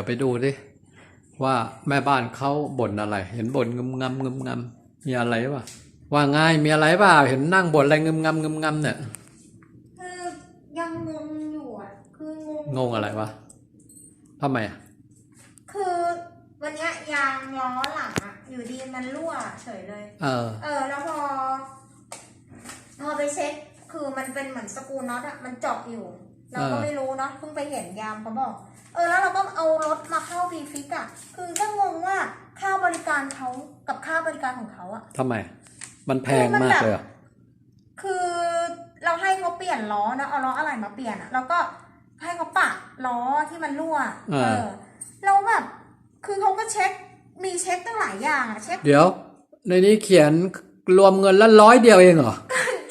ดี๋ยวไปดูดิว่าแม่บ้านเขาบ่นอะไร เห็นบ่นงึมงำงึมงำมีอะไรวะว่าไงมีอะไรเปล่าเห็นนั่งบ่นอะไรงึมงำงึมงำเนี่ยคือยังงงอยู่อะคืองงงงอะไรวะทำไมอะคือวันเนี้ยยางล้อหลังอะอยู่ดีมันรั่วเฉยเลย เออ เออ แล้วพอพอไปเช็คคือมันเป็นเหมือนสกรูน็อตอะมันเจาะอยู่ เราก็เออไม่รู้เนาะเพิ่งไปเห็นยามเขาบอก เออแล้วเราก็เอารถมาเข้าบีฟิกอะคือก็งงว่าค่าบริการเขากับค่าบริการของเขาอะทำไม มันแพงมากเลยเหรอคือเราให้เขาเปลี่ยนล้อนะเอาล้ออะไรมาเปลี่ยนอะแล้วก็ให้เขาปะล้อที่มันรั่ว เออแล้วแบบคือเขาก็เช็คมีเช็คตั้งหลายอย่างอะเช็คเดี๋ยว ในนี้เขียนรวมเงินละร้อยเดียวเองเหรอ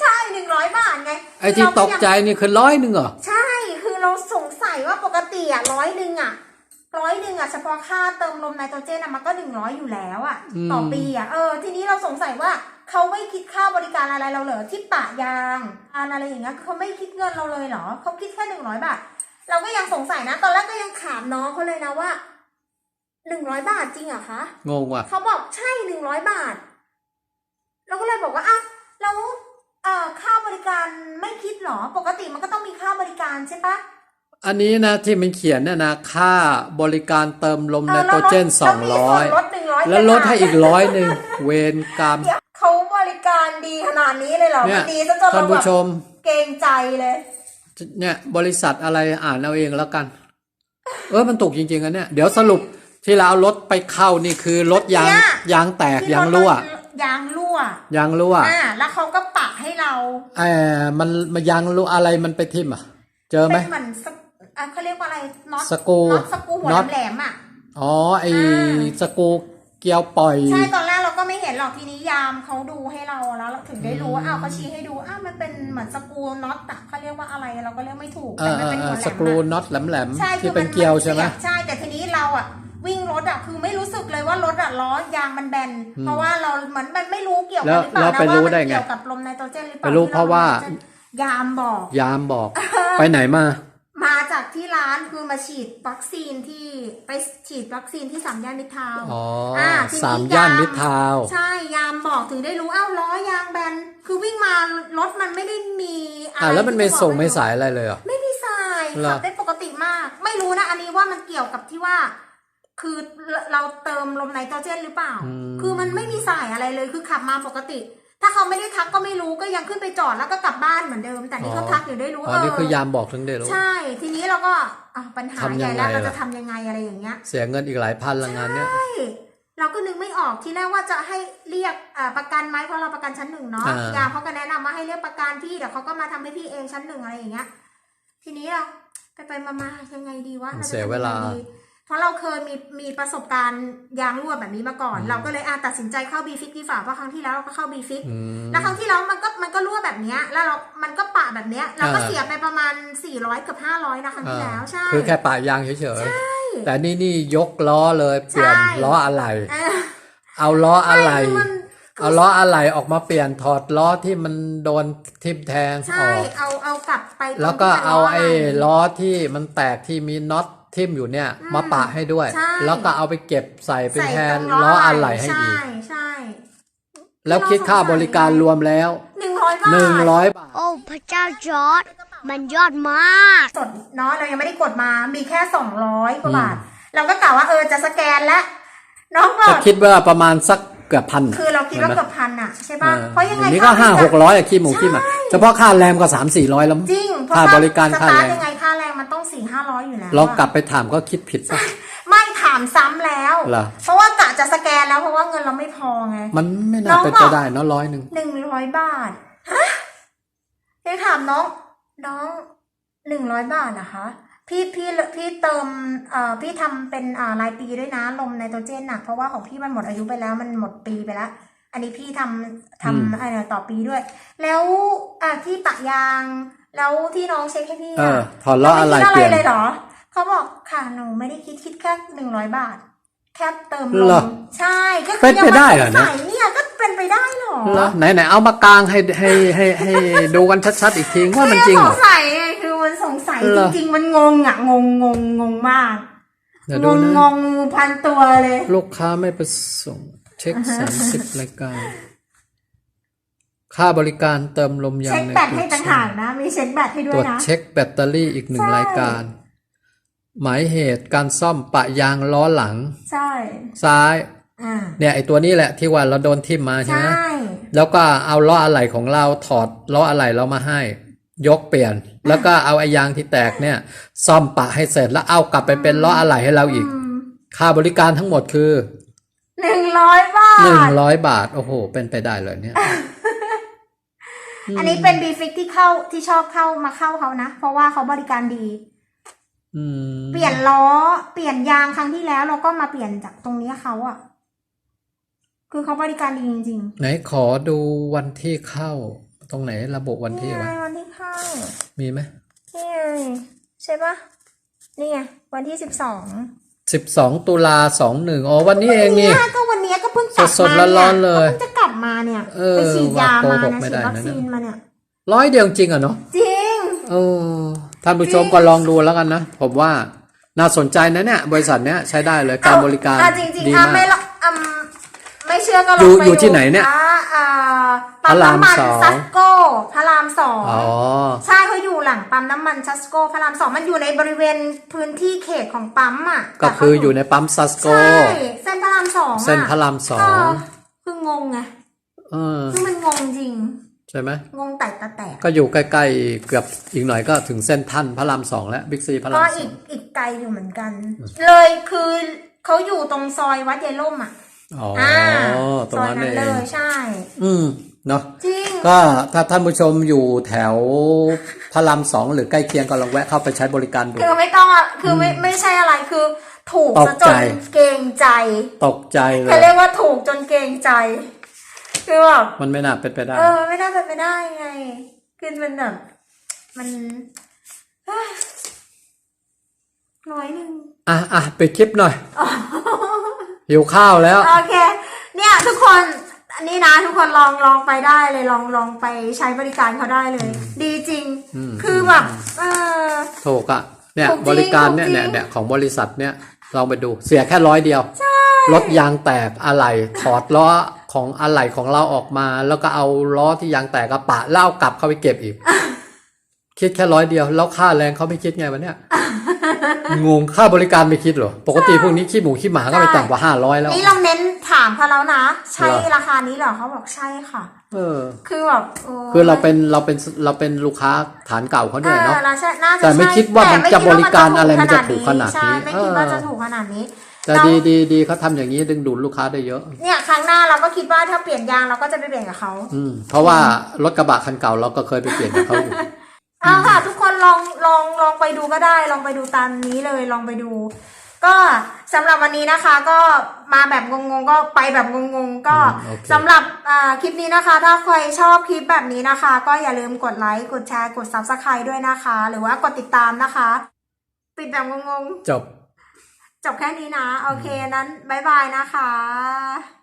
ใช่หนึ่งร้อยบาทไงไอ้ที่เราตก็กยังใจนี่คือร้อยหนึ่งเหรอใช่ คือเราสงสัยว่าปกติอะร้อยหนึ่งอะ ร้อยหนึ่งอะเฉพาะค่าเติมลมไนโตรเจนอะมันก็หนึ่งร้อยอยู่แล้วอะอืมต่อปีอะเออ ทีนี้เราสงสัยว่าเขาไม่คิดค่าบริการอะไรเราเหรอที่ปะยางอันอะไรอย่างเงี้ยเขาไม่คิดเงินเราเลยเหรอเขาคิดแค่หนึ่งร้อยบาทเราก็ยังสงสัยนะ ตอนแรกก็ยังถามน้องเขาเลยนะว่าหนึ่งร้อยบาทจริงเหรอคะงงว่ะเขาบอกใช่หนึ่งร้อยบาท เราก็เลยบอกว่าอ้าวแล้วเอ่อค่าบริการไม่คิดเหรอ ปกติมันก็ต้องมีค่าบริการใช่ปะ อันนี้นะที่มันเขียนเนี่ยนะค่าบริการเติมลมไนออโตรเจนสองร้อยแล้วมีส่วนลดหนึ่งร้อยแล้วลดให้อีกร้อยหนึ่งเวรกรรมเขาบริการดีขนาดนี้เลยเหรอเนี่มัยนดีซะจนท่านเราแบผู้บชมเกรงใจเลย เนี่ยบริษัทอะไรอ่านเอาเองแล้วกัน เออมันถูกจริงๆอันเนี่ยเดี๋ยวสรุปที่เราเอารถไปเข้านี่คือรถยางเนี่ยยางแตกที่ยางรั่วยางรั่วยางรั่วอ่าแล้วเขาก็ปะให้เราเออมันมันยางรั่วอะไรมันไปทิ่มอะ เจอไหมเป็นเหมือนสก อะเขาเรียกว่าอะไรน็อตสกรูน็อตสกรูหัวน็อต แหลมๆอะ อ๋อไออ่า สกรูเกียวปล่อย ใช่ตอนแรกเราก็ไม่เห็นหรอกทีนี้ยามเขาดูให้เราแล้วเราถึงได้รู้ว่าอ้าวเขาชี้ให้ดูอ้าวมันเป็นเหมือนสกรูน็อตอะเขาเรียกว่าอะไรเราก็เรียกไม่ถูกเอแต่อมันเออเป็นเอหัอวแหลสมกรูอะน็อตแหลมใช่ๆที่เป็นคือเกลียวใช่ไหม สีบใช่แต่ทีนี้เราอะวิ่งรถอะคือไม่รู้สึกเลยว่ารถอะล้อยางมันแบนอืมเพราะว่าเราเหมือนมันไม่รู้เกี่ยวแล้กัวนหรือเปล่าแล้วนะไปรู้ว่าได้มันไงเกี่ยวกับลมไนโตรเจนหรือเปล่าไปรู้ที่เพราะว่าลมไนโตรเจนยามบอก ยามบอก ไปไหนมามา จากที่ร้านคือมาฉีดวัคซีนที่ไปฉีดวัคซีนที่สามย่านมิตรทาวน์อ๋ออ่าทีนี้สามย่านยามมิตรทาวน์ ใช่ยามบอกถึงได้รู้อ้าวล้อยางแบนคือวิ่งมารถมันไม่ได้มีอะไรอ่าแล้วมันไม่ที่จะบอกส่งด้ไม่สายอะไรเลยเหรอ ไม่มีสายเหรอ ขับได้ปกติมาก ไม่รู้นะอันนี้ว่ามันเกี่ยวกับที่ว่า คือเราเติมลมไนโตรเจนหรือเปล่าคือมันไม่มีสายอะไรเลยคือขับมาปกติ ถ้าเขาไม่ได้ทักก็ไม่รู้ก็ยังขึ้นไปจอดแล้วก็กลับบ้านเหมือนเดิม แต่นี่เขาทักอยู่ได้รู้อ๋อนี่คือยามบอกถึงได้รู้ใช่ ทีนี้เราก็อะปัญหาทำใหยัญ่งไงแล้วเราล่ะจะทำยังไงอะไรอย่างเงี้ย เสียเงินอีกหลายพันละงานเนี้ยใช่เราก็นึกไม่ออกที่แรกว่าจะให้เรียกอ่าประกันไหมเพราะเราประกันชั้นหนึ่งเนาะอ่ายาเขาก็แนะนำว่าให้เรียกประกันพี่เดี๋ยวเขาก็มาทำให้พี่เองชั้นหนึ่งอะไรอย่างเงี้ย ทีนี้เราไปไปมามายังไงดีวะมันรจะเสียเวลาทำยังไงดี เพราะเราเคยมีมีประสบการณ์ยางรั่วแบบนี้มาก่อนอืมเราก็เลยอะตัดสินใจเข้าบีฟิกดีฝ่าเพราะครั้งที่แล้วเราก็เข้าบีฟิกอืมแล้วครั้งที่แล้วมันก็มันก็รั่วแบบเนี้ยแล้วเรา มันก็ปะแบบเนี้ยเราก็อ่าเสียไปประมาณ 400กับ500นะครั้งที่แล้วใช่คือแค่ปะยางเฉยๆแต่นี่นี่ยกล้อเลยเปลี่ยนใช่ล้ออะไรเออเอาล้ออะไรใช่มันเอาล้ออะไรออกมาเปลี่ยนถอดล้อที่มันโดนทิ่มแทงอใช่อกเอาเอากลับไปตรงแล้วก็ที่มันเอาไอ้ะรล้อที่มันแตกที่มีน็อต ทิ่มอยู่เนี่ยอืมมาปะให้ด้วย ใช่ แล้วก็เอาไปเก็บใส่เป็นใส่แทนตรงล้ออะไรให้ใช่อีกใช่แล้วคิดค่าบริการรวมแล้ว หนึ่งร้อยบาทหนึ่งร้อยบาท โอ้พระเจ้าจอร์ดมันยอดมาก สดเนาะเรายังไม่ได้กดมามีแค่สองร้อยกว่าอืมบาท เราก็กะว่าเออจะสแกนแล้วน้องบอจะกคิดว่าประมาณสัก เกือบพันคือเราคิดว่าห็นไหมเกือบพันอะใช่ป่ะเพราะยังไงอันนี้ก็ค่ห้าบริหรกร้อยอะขี้หมูขี้หมาเฉพาะค่าแรมก็สามสี่ร้อยแล้วมั้งจริงเพราะค่าบริการสค่าตาแรร์ทงยังไงค่าแรงมันต้องสี่ห้าร้อยอยู่แล้วลองอะกลับไปถามก็คิดผิดป่ะไม่ถามซ้ำแล้วเหรอเพราะว่ากะจะสแกนแล้วเพราะว่าเงินเราไม่พอไงมันไม่น่าน้องเป็นบอกไปได้เนอะร้อยหนึ่งหนึ่งร้อยบาทฮะเดี๋ยวถามน้องน้องหนึ่งร้อยบาทนะคะ พี่พี่พี่เติมเอ่อพี่ทำเป็นอ่ารายปีด้วยนะลมไนโตรเจนหนักเพราะว่าของพี่มันหมดอายุไปแล้วมันหมดปีไปแล้ว อันนี้พี่ทำทำอะไรต่อปีด้วย แล้วอ่าที่ปะยาง แล้วที่น้องเช็คให้พี่เอออะถอดล้ออะไรม่คิดเปลี่ยนเลยเหรอเขาบอกค่ะหนูไม่ได้คิดคิดแค่หนึ่งร้อยบาท แค่เติมลเหรอมใช่ก็คืเป็นไปได้เหรอยังเนี่ยมาสงสัยเนี่ยก็เป็นไปได้เหรอเหรอไหนไหนเอามากลางให้ให้ให้ให้ดูกันชัดๆอีกทีว่ามันจริงเหรสองสัยไงคือมันส งสัยเหรจอริงๆ มันงงอะงงงงงงมาก เดี๋ยวงดูงนะงงงูพันตัวเลย ลูกค้าไม่ประสงค์เช็คสามสิบรายการ ค่าบริการเติมลมยางเช็คในแบตตัวให้ต่างหากนะ มีเช็คแบตให้ด้ตวรยวจนะ เช็คแบตเตอรี่อีกหนึ่งใช่ รายการ หมายเหตุการซ่อมปะยางล้อหลัง ใช่ซ้าย อ่าเนี่ยไอตัวนี้แหละที่ว่าเราโดนทิ่มมาใช่ใช่ไหมแล้วก็เอาล้ออะไหล่ของเราถอดล้ออะไหล่เรามาให้ ยกเปลี่ยน แล้วก็เอาไอยางที่แตกเนี่ย ซ่อมปะให้เสร็จแล้วเอากลับไปเป็นล้ออะไหล่ให้เราอีก ค่าบริการทั้งหมดคือหนึ่งร้อยบาหนึ่งทร้อยบาท โอ้โห เป็นไปได้เลยเนี่ย อันนี้เป็นบีฟิกที่เข้าที่ชอบเข้ามาเข้าเขานะ เพราะว่าเขาบริการดีอืมเปลี่ยนล้อ เปลี่ยนยางครั้งที่แล้วเราก็มาเปลี่ยนจากตรงนี้เขาอะคือเขาบริการดีจริงไหนขอดูวันที่เข้า ตรงไหนระบุๆวันที่นี่ไงวะวันที่ เข้ามีไหมนี่ไงใช่ปะนี่ไงวันที่สิบสองสิบสองตุลาสองหนึ่งอ๋อวันนี้เองนี่ก็วันนี้ก็เพิ่งกลับสดมาๆร้อนๆเลยก็เพิ่งจะกลับมาเนี่ยเออไปฉีดยาว่ามาโกหกนะไม่ฉีได้ดนะวัคซีนมาเนี่ยร้อยเดียวจริงอะเนาะจริงเออท่านผู้ชมก็ลองดูแล้วกันนะผมว่าน่าสนใจนะเนี่ยบริษัทเนี้ยใช้ได้เลยการบริการอะจริงดีๆอะมาไม่กละอืม ไม่เชื่อก็ลอยู่องไปอยู่ที่ไหนเนี่ยอะอ่าพปั๊ระมรามน้ำมันสองซัสโก้พระรามสองอ๋อใช่เขาอยู่หลังปั๊มน้ำมันซัสโก้พระรามสองมันอยู่ในบริเวณพื้นที่เขตของปั๊มอะก็แต่เขาคืออยู่ในปั๊มซัสโกใช่เส้นพระรามสองอะเส้นพระรามสอเองอคืองงไงเออคือมันงงจริงใช่ไหมงงแตกตาแตกก็อยู่ใกล้ๆเกือบอีกหน่อยก็ถึงเส้นท่านพระรามสองแล้วบิ๊กซีพระราก็มสอีอกงอีกไกลอยู่เหมือนกัน เลยคือเขาอยู่ตรงซอยวัดเยายล่มอะ อ๋ออ่าตรซงอยนั้นนั้นเอเลงยใช่ อืมเนาะจริงก็ถ้าท่านผู้ชมอยู่แถวพระรามสองหรือใกล้เคียงก็ลองแวะเข้าไปใช้บริการดูคือไม่ต้องอะคือไม่ไม่ใช่อะไรคือ ถูกตกซะจใจนเกรงใจ ตกใจเลเขายเรียกว่าถูกจนเกรงใจ คือแบบมันไม่น่าเป็นไปได้ เออไม่น่าเป็นไปได้ไงคือมันแบบมันเอ้ยร้อยหนึ่งอะอะไปดคลิปหน่อย หิวข้าวแล้ว โอเค เนี่ยทุกคนอันนี้นะทุกคนลองลองไปได้เลยลองลองไปใช้บริการเขาได้เลย ดีจริง อืม คือแบบเออ ถูกอะเนี่ยถูกจริงบริการเนี่ยถูกจริงเนี่ยเนี่ยของบริษัทเนี่ยลองไปดูเสียแค่ร้อยเดียวรถยางแตกอะไหล่ถอดล้อของอะไหล่ของเราออกมา แล้วก็เอาล้อที่ยางแตกกระปะแล้วเอากลับเข้าไปเก็บอีก คิดแค่ร้อยเดียว แล้วค่าแรงเขาไม่คิดไงวะเนี่ย งงค่าบริการไม่คิดเหรอ ปกติพวกนี้ขี้หมูขี้หมาก็ไปต่ำกว่าห้าร้อยแล้ว นี่เราเน้นถามเขาแล้วนะ ใช่เหรอราคานี้เหรอเขาบอกใช่ค่ะ เออ คือแบบโคือเราเป็นเราเป็นเราเป็นลูกค้าฐานเก่าเขาด้วยเนาะออรใช่น่าจะแต่ไม่ใช่คิดว่ามันแต่ไม่จะคิดว่บริการอะไรมันจะถูกขนาดนี้ใช่ไม่คิดว่าเออจะถูกขนาดนี้แต่เราดีดีดีเขาทำอย่างนี้ดึงดูดลูกค้าได้เยอะ เนี่ยครั้งหน้าเราก็คิดว่าถ้าเปลี่ยนยางเราก็จะไปเปลี่ยนกับเขาอืมเพราะว่ารถกระบะคันเก่าเราก็เคยไปเปลี่ยนกับเขาอยู่เอาค่ะทุก ดูก็ได้ ลองไปดูตามนี้เลยลองไปดู ก็สำหรับวันนี้นะคะ ก็มาแบบงงๆก็ไปแบบงงๆก็อืมโอเค สำหรับอ่าคลิปนี้นะคะ ถ้าใครชอบคลิปแบบนี้นะคะ ก็อย่าลืมกดไลค์กดแชร์กด subscribe ด้วยนะคะ หรือว่ากดติดตามนะคะ ปิดแบบงงจบ ๆจบแค่นี้นะ โอเคนั้นบายบายนะคะ